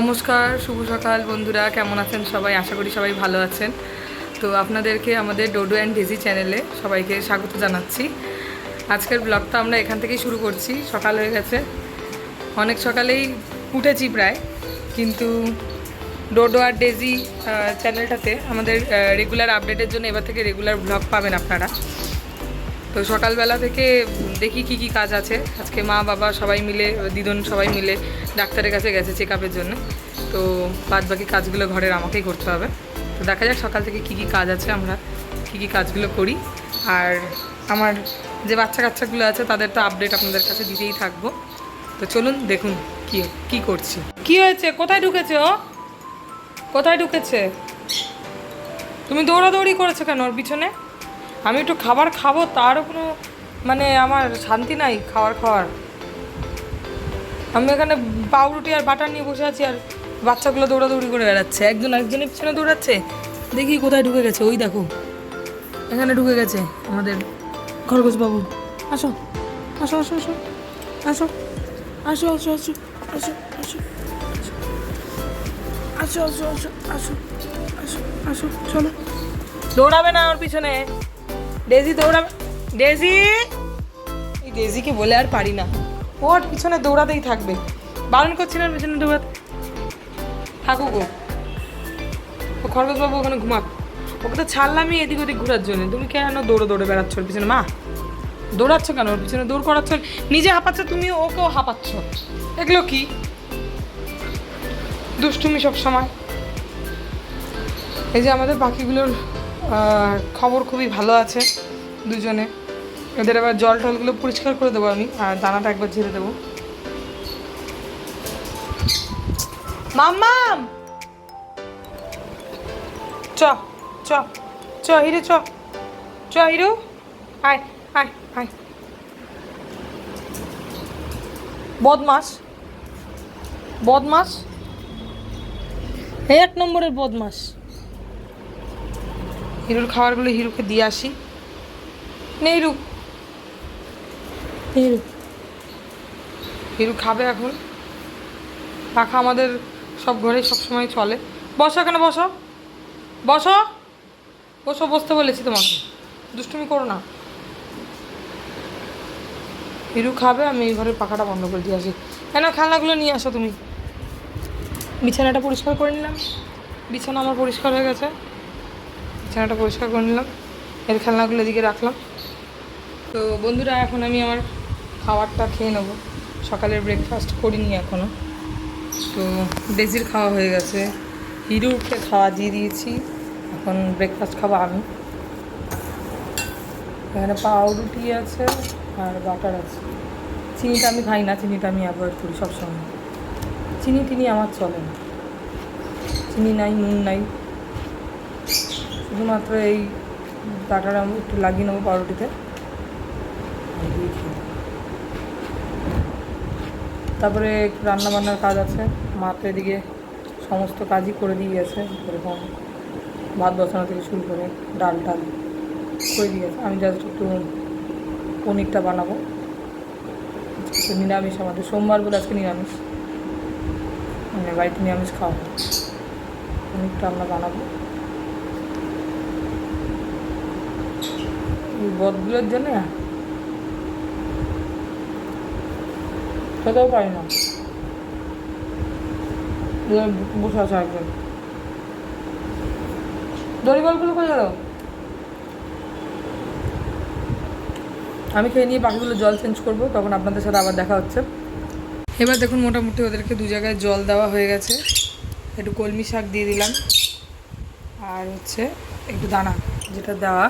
নমস্কার, শুভ সকাল বন্ধুরা, কেমন আছেন সবাই? আশা করি সবাই ভালো আছেন। তো আপনাদেরকে আমাদের ডোডো অ্যান্ড ডেজি চ্যানেলে সবাইকে স্বাগত জানাচ্ছি। আজকের ব্লগটা আমরা এখান থেকেই শুরু করছি। সকাল হয়ে গেছে। অনেক সকালেই উঠেছি প্রায়, কিন্তু ডোডো আর ডেজি চ্যানেলটাতে আমাদের রেগুলার আপডেটের জন্য এবার থেকে রেগুলার ব্লগ পাবেন আপনারা। তো সকালবেলা থেকে দেখি কি কি কাজ আছে। আজকে মা, বাবা সবাই মিলে, দিদন সবাই মিলে ডাক্তারের কাছে গেছে চেক আপের জন্য। তো বাদ বাকি কাজগুলো ঘরের আমাকেই করতে হবে। তো দেখা যাক সকাল থেকে কি কি কাজ আছে, আমরা কি কি কাজগুলো করি। আর আমার যে বাচ্চা কাচ্চাগুলো আছে, তাদের তো আপডেট আপনাদের কাছে দিতেই থাকব। তো চলুন দেখুন কি কি করছি। কি হয়েছে? কোথায় ঢুকেছে ও? কোথায় ঢুকেছে? তুমি দৌড়াদৌড়ি করেছ কেন ওর পিছনে? আমি একটু খাবার খাব তারও কোনো মানে আমার শান্তি নাই খাবার খাওয়ার আমি এখানে পাউরুটি আর বাটার নিয়ে বসে আছি আর বাচ্চাগুলো দৌড়াদৌড়ি করে বেড়াচ্ছে একজন একজনের পিছনে দৌড়াচ্ছে দেখি কোথায় ঢুকে গেছে ওই দেখো এখানে ঢুকে গেছে আমাদের খরগোশ বাবু আসো আসো আসো আসো আসো আসো আসো আসো আসো আসো আসো আসো আসো আসো আসো আসো চলো দৌড়াবে না ওর পিছনে ডেজি দৌড়াবে। ডেজি! এই ডেজিকে বলে আর পারি না। ওর পিছনে দৌড়াতেই থাকবে। বারণ করছি না পিছনে দৌড়াতে। থাকুক ও। ও খরগোশবাবু ওখানে ঘুমাক। ওকে তো ছাড়লামই এদিক ওদিক ঘোরার জন্য। তুমি কেন দৌড়ে দৌড়ে বেড়াচ্ছ ওর পিছনে? মা, দৌড়াচ্ছ কেন? ওর পিছনে দৌড় করাচ্ছ? নিজে হাঁপাচ্ছ, তুমি ওকেও হাঁপাচ্ছ। এগুলো কি? দুষ্টুমি সব সময় এই যে আমাদের পাখিগুলোর খবর খুবই ভালো আছে দুজনে। এদের আবার জল টলগুলো পরিষ্কার করে দেবো আমি, আর দানাটা একবার ঝেড়ে দেবো। মাম্মাম চ চ চ, হিরো, চ। চ, হিরো। আয় আয় আয়। বদমাস। বদমাস। এক নম্বরের বদমাস। হিরুর খাবারগুলো হিরুকে দিয়ে আসি। নে হিরু নে হিরু হিরু খাবে এখন। পাখা আমাদের সব ঘরে সবসময় চলে। বসো কেন বসো। বসো। বসো বসতে বলেছি তোমাকে। দুষ্টুমি করো না। হিরু খাবে আমি এই ঘরের পাখাটা বন্ধ করে দিয়ে আসি। কেন খেলনাগুলো নিয়ে আসো তুমি? বিছানাটা পরিষ্কার করে নিলাম। বিছানা আমার পরিষ্কার হয়ে গেছে। বিছানাটা পরিষ্কার করে নিলাম। এর খেলনাগুলো এদিকে রাখলাম। তো বন্ধুরা, এখন আমি আমার খাবারটা খেয়ে নেব। সকালের ব্রেকফাস্ট করিনি এখনও তো ডেজির খাওয়া হয়ে গেছে। হিরুকে খাওয়া দিয়ে দিয়েছি। এখন ব্রেকফাস্ট খাব আমি। এখানে পাউরুটি আছে আর বাটার আছে। চিনিটা আমি খাই না, চিনিটা আমি অ্যাভয়েড করি সবসময়। চিনি টিনি আমার চলে না। চিনি নাই, নুন নাই। শুধুমাত্র এই বাটার আমি একটু লাগিয়ে নেব পাউরুটিতে। তারপরে একটু রান্নাবান্নার কাজ আছে। মা তো এদিকে সমস্ত কাজই করে দিয়ে গেছে। এরকম ভাত বসানো থেকে শুরু করে ডাল টাল করে দিয়ে গেছে। আমি জাস্ট একটু পনিরটা বানাবো। নিরামিষ আমাদের। সোমবার বলে আজকে নিরামিষ। মানে বাড়িতে নিরামিষ খাওয়া পনিরটা আমরা বানাবো। বদগুলোর জন্য? খেতেও পারি না। বসে আছে একজন। দড়ি বলগুলো কোথায় গেল? আমি খেয়ে নিয়ে বাকিগুলো জল চেঞ্জ করব, তখন আপনাদের সাথে আবার দেখা হচ্ছে। এবার দেখুন মোটামুটি ওদেরকে দু জায়গায় জল দেওয়া হয়ে গেছে। একটু কলমি শাক দিয়ে দিলাম। আর হচ্ছে একটু দানা, যেটা দেওয়া।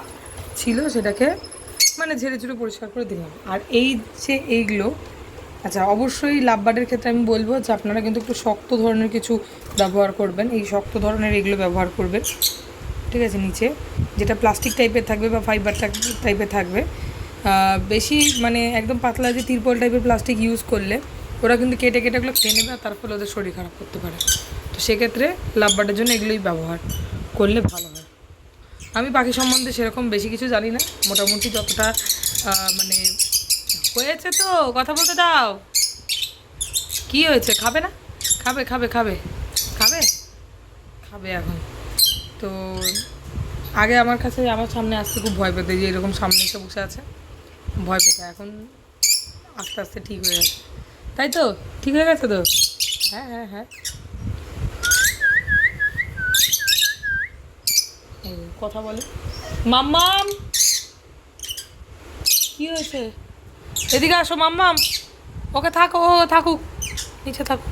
ছিল সেটাকে মানে ঝেড়ে ঝুড়ে পরিষ্কার করে দিলাম। আর এই যে এইগুলো আচ্ছা অবশ্যই লাভবার্ডের ক্ষেত্রে আমি বলব যে আপনারা কিন্তু একটু শক্ত ধরনের কিছু ব্যবহার করবেন। এই শক্ত ধরনের এগুলো ব্যবহার করবেন, ঠিক আছে, নিচে। যেটা প্লাস্টিক টাইপের থাকবে বা ফাইবার টাইপের থাকবে। বেশি মানে একদম পাতলা যে তিরপল টাইপের প্লাস্টিক ইউজ করলে ওরা কিন্তু কেটে কেটে এগুলো খেয়ে নেবে আর তার ফলে ওদের শরীর খারাপ করতে পারে। তো সেক্ষেত্রে লাভবার্ডের জন্য এগুলোই ব্যবহার করলে ভালো হয়। আমি পাখি সম্বন্ধে সেরকম বেশি কিছু জানি না। মোটামুটি যতটা মানে হয়েছে তো, কথা বলতে দাও। কি হয়েছে? খাবে না? খাবে খাবে খাবে। খাবে? খাবে এখন। তো আগে আমার কাছে, আমার সামনে আসতে খুব ভয় পেতে, যে এরকম সামনে এসে বসে আছে। ভয় পেতে, এখন আস্তে আস্তে ঠিক হয়ে গেছে। তাই তো? ঠিক হয়ে গেছে তো? হ্যাঁ হ্যাঁ হ্যাঁ। কথা বলে। মাম্মাম! কি হয়েছে? এদিকে আসো, মাম্মাম! ওকে থাকো, ও থাকুক। নিচে থাকুক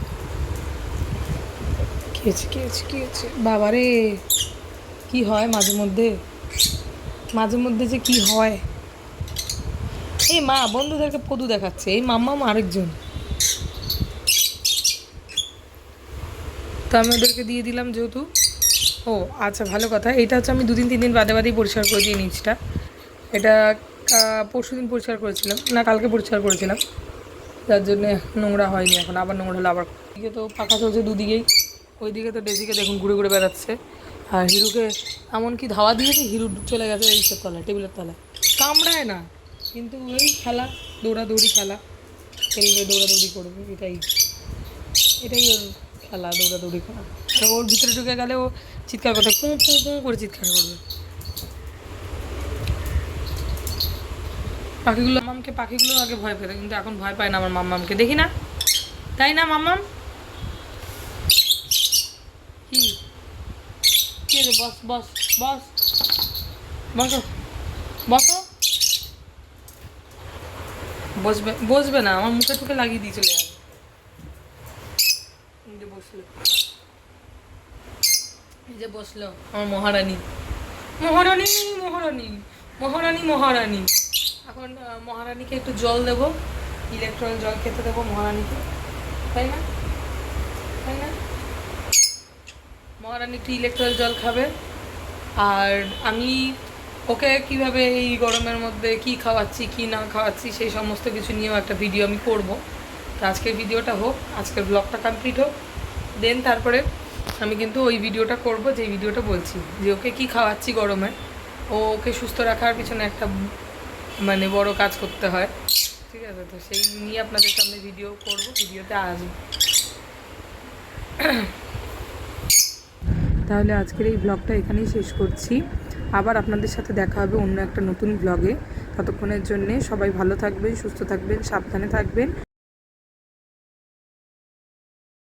হয়েছে, কি হয়েছে? বাবারে! কি হয় মাঝে মধ্যে? মাঝে মধ্যে যে কি হয়? এই মা, বন্ধুদেরকে পদু দেখাচ্ছে। এই মাম্মাম আরেকজন। তো আমি ওদেরকে দিয়ে দিলাম যেহেতু। ও আচ্ছা ভালো কথা। এটা হচ্ছে আমি দুদিন তিন দিন বাদে বাদেই পরিষ্কার করে দিই নিচটা। এটা পরশু দিন পরিষ্কার করেছিলাম। না, কালকে পরিষ্কার করেছিলাম। যার জন্যে নোংরা হয়নি এখন। আবার নোংরা হলো, আবার এদিকে তো পাখা চলছে দুদিকেই। ওইদিকে তো ডেজিকে দেখুন ঘুরে ঘুরে বেড়াচ্ছে। আর হিরুকে এমনকি ধাওয়া দিয়েছে হিরু চলে গেছে এই এইসব তলায়, টেবিলের তলায়। কামড়ায় না, কিন্তু ওই খেলা, দৌড়াদৌড়ি খেলা। খেলবে, দৌড়াদৌড়ি করবে, এটাই। এটাই ওর খেলা দৌড়াদৌড়ি করা। ওর ভিতরে ঢুকে গেলে ও চিৎকার করতে, পুঁ পুঁ পুঁ করে চিৎকার করবে। পাখিগুলো মামামকে পাখিগুলো আগে ভয় পেত, কিন্তু এখন ভয় পায় না আমার মাম্মামকে। দেখি না? তাই না, মাম্মাম? কি? কি বস বস বস। বসো বসো। বসবে বসবে না, আমার মুখে টুকে লাগিয়ে দিয়ে চলে যাবে। এই যে বসল আমার মহারানী। মহারানী মহারানী মহারানী মহারানী। এখন মহারানীকে একটু জল দেবো ইলেকট্রল জল খেতে দেবো মহারানীকে। তাই না? তাই না? মহারানী একটু ইলেকট্রল জল খাবে। আর আমি ওকে কীভাবে এই গরমের মধ্যে কি খাওয়াচ্ছি, কি না খাওয়াচ্ছি, সেই সমস্ত কিছু নিয়েও একটা ভিডিও আমি করব। তো আজকের ভিডিওটা হোক, আজকের ব্লগটা কমপ্লিট হোক। দেন তারপরে আমি কিন্তু ওই ভিডিওটা করব যে ভিডিওটা বলছি। যে ওকে কি খাওয়াচ্ছি গরমে? ও ওকে সুস্থ রাখার পিছনে একটা মানে বড় কাজ করতে হয়। ঠিক আছে, তো সেই নিয়ে আপনাদের সামনে ভিডিও করব, ভিডিওতে আসব। তাহলে আজকের এই ব্লগটা এখানেই শেষ করছি। আবার আপনাদের সাথে দেখা হবে অন্য একটা নতুন ব্লগে। ততক্ষণের জন্যে সবাই ভালো থাকবেন, সুস্থ থাকবেন, সাবধানে থাকবেন।